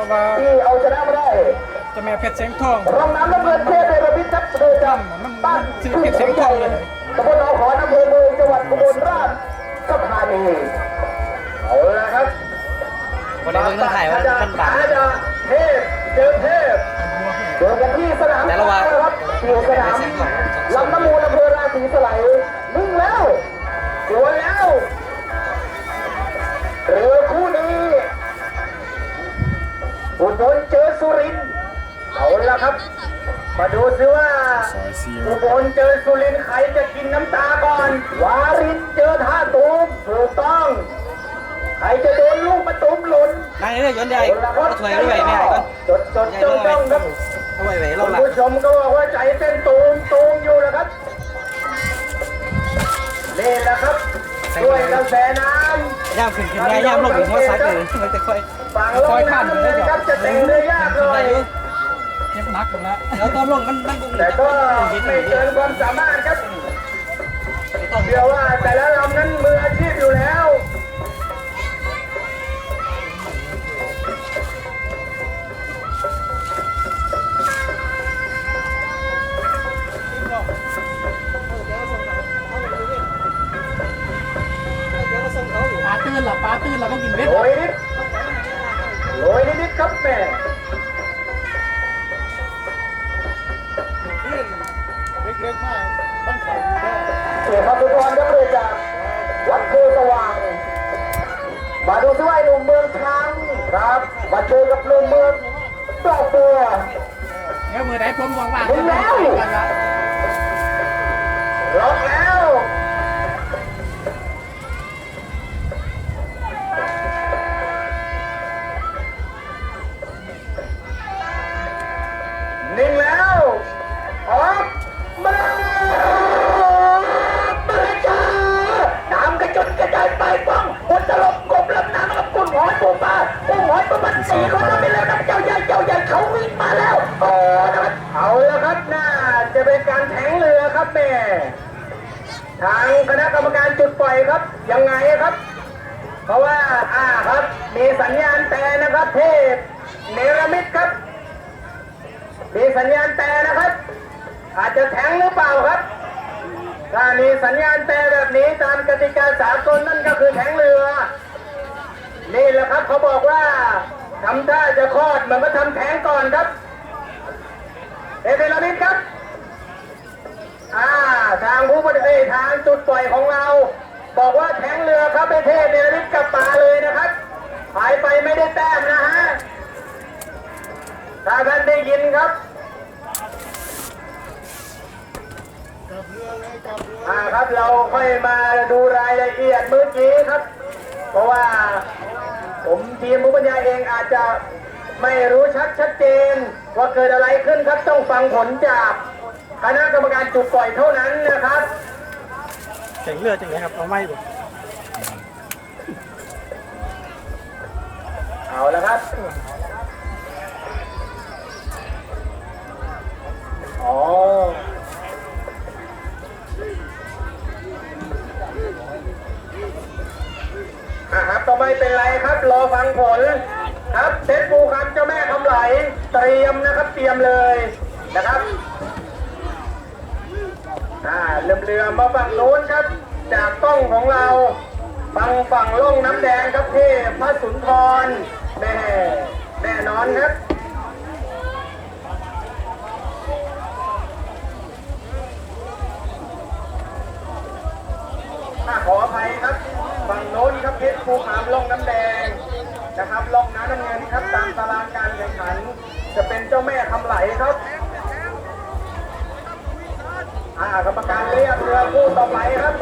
ราะว่าที่เอาชนะมาได้เจะแม่เพชรเสียงทองรองน้ำน้ำเงินเทพเดรมิตครับโดยจมันำตั้นชื่อเพชรเสียงทองเลยตำบลหนองขอนอำเภอเมืองจังหวัดอุบลราชธานีเอาละครับวันนี้เพิ่งต้องถ่ายว่ามันบาง อาจารย์เทพเจอเทพเจอกันที่สนามแต่ละวัน ครับที่สนามลำน้ำมูลอำเภอราศีสไลยนิ่งแล้วสวยแล้ว อุบลเจอสุรินทร์เอาละครับ มาดูซิว่าซอยซีอุบลเจอสุรินทร์ใครจะกินน้ำตาก่อน วารินเจอท่าตูมถูกต้อง ใครจะโดนลูกประตูมหล่นนั่งนี่เลยย้อนใหญ่ก็ถวยด้วยไม่ไอ้ก่อนจดจดจ้องจ้องครับเอาไว้ไว้รคุอบณหลังผู้ชมก็บอกว่าใจเต้นตูมตูมอยู่นะครับนี่แหละครับด้วยกระแสน้ ย่ามขึ้นขึ้นได้ยย่ามลงถึงหัวซัดเลยมันจะค่อยำฝั่งลงน้ำเลยครับจะแต่งเรือยากเลยเจ็บหนักอยู่แล้วแล้วตอนลงมันมันบุ้งแต่ก็ไม่เกินความสามารถครับเชื่อว่าแต่ละลำนั้นมืออาชีพอยู่แล้ว ปลาตื้นเราก็กินเวทโรยนิดโรยนิดๆครับแม่เล็กๆมากต้องใส่ได้เสียพัทุกรครับเลยจากวัดโพสว่างมาดูซิว่าไอ้หนุ่มเมืองช้างครับมาเจอกับหนุ่มเมืองดอกบัวเดี๋ยวมือไหนผมว่างๆถึงแล้วกันละล็อกแล้ว งหอยมาณสี่คนแล้วไปแล้วนะเจ้าใหญ่เจ้าใหญ่เขาวิ่งมาแล้วโอ้นะครับเอาล้วครับน่าจะเป็นการแทงเรือครับแม่ทางคณะกรรมการจุดปล่อยครับยังไงครับ เพราะว่าอ่าครับมีสัญญาณแต่นะครับ เทพเนรมิตครับ มีสัญญาณแต่นะครับ อาจจะแทงหรือเปล่าครับถ้ามีสัญญาณแต่แบบนี้ตามกติกาสากลนั่นก็คือแทงเรือ นี่แหละครับเขาบอกว่า ทำท่าจะคลอดมันก็ทำแทงก่อนครับเอเดนรมิตครับ อ่า ทางผู้ปฏิบัติทางจุดปล่อยของเรา บอกว่าแทงเรือครับไปเทพเนรมิตกับปลาเลยนะครับหายไปไม่ได้แต้มนะฮะถ้าท่านได้ยินครับอ่าครับเราค่อยมาดูรายละเอียดเมื่อกี้ครับ เพราะว่า ผมทีมผู้บรรยายเองอาจจะไม่รู้ชัดชัดเจน ว่าเกิดอะไรขึ้นครับต้องฟังผลจากคณะกรรมการจุดปล่อยเท่านั้นนะครับเจ๋งเรือจังเลยครับเอาไม้บุเอาละครับ ไม่เป็นไรครับ รอฟังผลครับเซตปูครับเจ้าแม่คำไหล เตรียมนะครับเตรียมเลยนะครับอ่าเรือเรือมาฝั่งโน้นครับ จากกล้องของเราฝั่งฝั่งล่องน้ำแดงครับเทพพระสุนทรแน่แน่นอนครับถ้าขออภัยครับ ฝั่งโน้นครับเพชรภูขามล่องน้ำแดงนะครับล่องน้ำน้ำเงินครับตามตารางการแข่งขัน จะเป็นเจ้าแม่คำไหลครับอ่ากรรมการเรียกเรือคู่ต่อไปครับ